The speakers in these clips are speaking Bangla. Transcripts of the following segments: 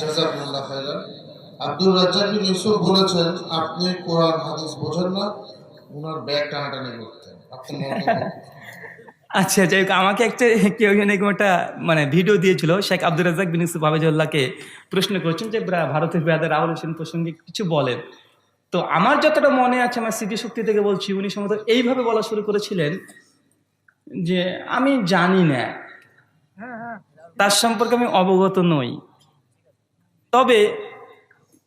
জাজাকুল্লাহ খাইরান রাজ্জাক বিন ইউসুফ বলেছেন আপনি কোরআন হাদিস বোঝেন না ওনার ব্যাগ টানাটানি করতেন। আচ্ছা যাই হোক আমাকে একটা কেউ যেন এরকম একটা মানে ভিডিও দিয়েছিল। শেখ আব্দুল রাজাক বিন ইউসুফ হাবিজুল্লাহকে প্রশ্ন করেছেন যে ভারতের বেয়াদের রাহুল হোসেন প্রসঙ্গে কিছু বলেন? তো আমার যতটা মনে আছে আমার স্মৃতি শক্তি থেকে বলছি উনি সম্ভবত এইভাবে বলা শুরু করেছিলেন যে আমি জানি না। তার সম্পর্কে আমি অবগত নই। তবে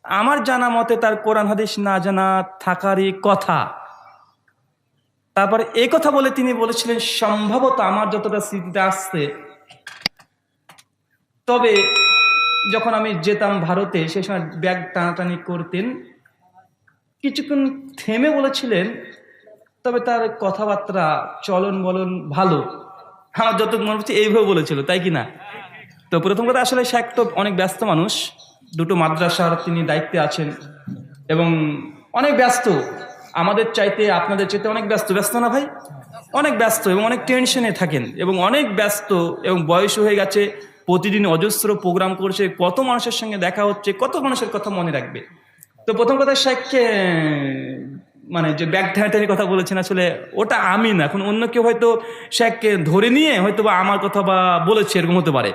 আমার জানা মতে তার কোরআন হাদিস না জানা থাকারই কথা। তারপর এই কথা বলে তিনি বলেছিলেন, সম্ভবত আমার যতটা স্মৃতিতে আসছে, তবে যখন আমি যেতাম ভারতে সেই সময় ব্যাগ টানাটানি করতেন। কিছুক্ষণ থেমে বলেছিলেন, তবে তার কথাবার্তা চলন বলন ভালো। আমার যতটুকু মনে হচ্ছে এইভাবে বলেছিল, তাই কি না? তো প্রথম কথা, আসলে শেখ তো অনেক ব্যস্ত মানুষ। দুটো মাদ্রাসার তিনি দায়িত্বে আছেন এবং অনেক ব্যস্ত। আমাদের চাইতে, আপনাদের চাইতে অনেক ব্যস্ত। ব্যস্ত না ভাই? অনেক ব্যস্ত এবং অনেক টেনশনে থাকেন এবং অনেক ব্যস্ত এবং বয়স হয়ে গেছে, প্রতিদিন অজস্র প্রোগ্রাম করছে, কত মানুষের সঙ্গে দেখা হচ্ছে, কত মানুষের কথা মনে রাখবে। তো প্রথম কথা শেখকে মানে যে ব্যাগ ঠেঁটানির কথা বলেছেন, আসলে ওটা আমি না। এখন অন্য কেউ হয়তো শেখকে ধরে নিয়ে হয়তো বা আমার কথা বা বলেছে, এরকম হতে পারে।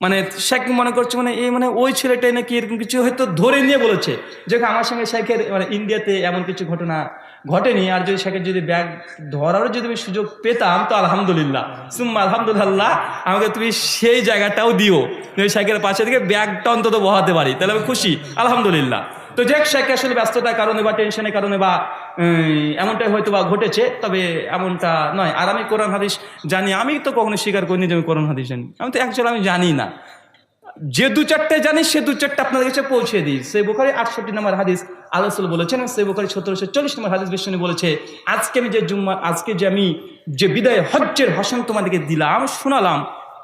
মানে শেখ মনে করছে মানে এই মানে ওই ছেলেটাই নাকি এরকম কিছু হয়তো ধরে নিয়ে বলেছে। যে আমার সঙ্গে শেখের মানে ইন্ডিয়াতে এমন কিছু ঘটনা ঘটেনি, আর যদি শেখের যদি ব্যাগ ধরারও যদি আমি সুযোগ পেতাম, তো আলহামদুলিল্লাহ। সুম্মা আলহামদুলিল্লাহ, আমাকে তুমি সেই জায়গাটাও দিও। শেখের পাশে থেকে ব্যাগটা অন্তত বহাতে পারি, তাহলে আমি খুশি। আলহামদুলিল্লাহ। তো যাক, শেখ আসলে ব্যস্ততার কারণে বা টেনশনের কারণে বা এমনটাই হয়তো বা ঘটেছে, তবে এমনটা নয়। আর আমি কোরআন হাদিস জানি, আমি তো কখনো স্বীকার করিনি যে আমি কোরআন হাদিস জানি। আমি তো অ্যাকচুয়ালি আমি জানি না। যে দু চারটে জানি, সে দু চারটে আপনাদের কাছে পৌঁছে দিই। সেই বোখারি আটষট্টি নম্বর হাদিস আলোসুল বলেছেন, সেই বোখারি সতেরোশো চল্লিশ নম্বর হাদিস বিশ্বনী বলেছে, আজকে আমি যে জুম্মা, আজকে যে আমি যে বিদায় হজ্জের ভাষণ তোমাদেরকে দিলাম, শোনালাম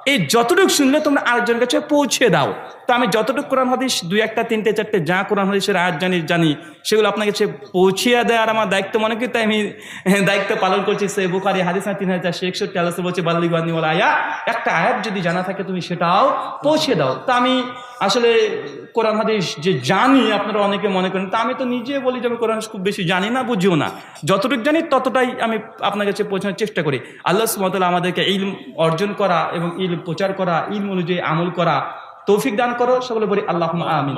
এই যতটুকু শুনলে তোমরা আরেকজনের কাছে পৌঁছে দাও। তো আমি যতটুকু কোরআন, হাদিস, দুই একটা, তিনটে, চারটে, যা কোরআন, হাদিসের আয়াত, জানি জানি, সেগুলো আপনার কাছে পৌঁছিয়ে আর আমার দায়িত্ব মনে করি, তাই আমি দায়িত্ব পালন করছি। সে বুকারি হাদিস না, তিন হাজার চারশো একষট্টি আলোচনা বলছে বাল্লি গান্ধীওয়ালা আয়া। একটা আয়াত যদি জানা থাকে, তুমি সেটাও পৌঁছে দাও। তা আমি আসলে কোরআন হাদিস যে জানি আপনারা অনেকে মনে করেন, তা আমি তো নিজে বলি যে আমি কোরআন খুব বেশি জানি না, বুঝিও না। যতটুকু জানি ততটাই আমি আপনার কাছে পৌঁছানোর চেষ্টা করি। আল্লাহ সুমতাল আমাদেরকে ইলম অর্জন করা এবং ইলম প্রচার করা, ইলম অনুযায়ী আমল করা, তৌফিক দান করো, সকলে বলি আল্লাহ আমিন।